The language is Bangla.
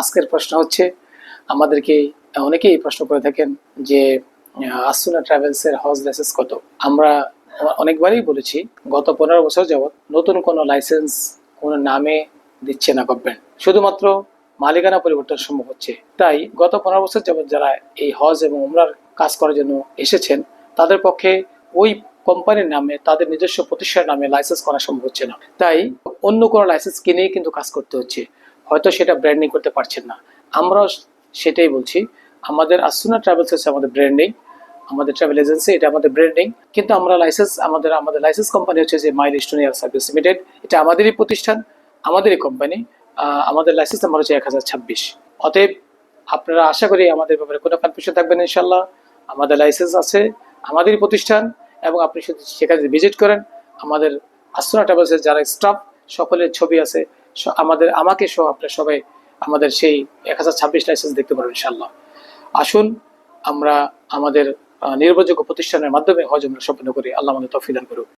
আজকের প্রশ্ন হচ্ছে, আমাদেরকে অনেকেই প্রশ্ন করে থাকেন যে আসুনা ট্রাভেলসের হজ লাইসেন্স কত? আমরা অনেকবারই বলেছি, গত পনেরো বছর যাবৎ নতুন কোনো লাইসেন্স কোনো নামে দিচ্ছে না গভর্নমেন্ট শুধুমাত্র মালিকানা পরিবর্তন সম্ভব হচ্ছে। তাই গত পনেরো বছর যাবৎ যারা এই হজ এবং উমরার কাজ করার জন্য এসেছেন, তাদের পক্ষে ওই কোম্পানির নামে, তাদের নিজস্ব প্রতিষ্ঠানের নামে লাইসেন্স করা সম্ভব হচ্ছে না। তাই অন্য কোনো লাইসেন্স কিনেই কিন্তু কাজ করতে হচ্ছে। হয়তো সেটা ব্র্যান্ডিং করতে পারছেন না। আমরাও সেটাই বলছি। আমাদের আসুনা ট্রাভেলস হচ্ছে আমাদের ব্র্যান্ডিং আমাদের ট্রাভেল এজেন্সি এটা আমাদের ব্র্যান্ডিং কিন্তু আমরা লাইসেন্স আমাদের আমাদের লাইসেন্স কোম্পানি হচ্ছে যে মাইল স্টোনিয়ার সার্ভিস লিমিটেড এটা আমাদেরই প্রতিষ্ঠান, আমাদেরই কোম্পানি আমাদের লাইসেন্স নাম্বার হচ্ছে এক হাজার ছাব্বিশ। অতএব আপনারা আশা করি আমাদের ব্যাপারে কোনো কনফিউশন থাকবেন ইনশাল্লাহ আমাদের লাইসেন্স আছে, আমাদেরই প্রতিষ্ঠান। এবং আপনি শুধু সেখানে ভিজিট করেন, আমাদের আস্তনা ট্রাভেলসের যারা স্টাফ সকলের ছবি আছে আমাদের, আমাকে সহ আপনার সবাই আমাদের সেই এক হাজার ছাব্বিশ লাইসেন্স দেখতে পারবেন ইনশাল্লাহ আসুন, আমরা আমাদের নির্ভরযোগ্য প্রতিষ্ঠানের মাধ্যমে হজ আমরা সম্পন্ন করি। আল্লাহ আমাদের তফিদান করুক।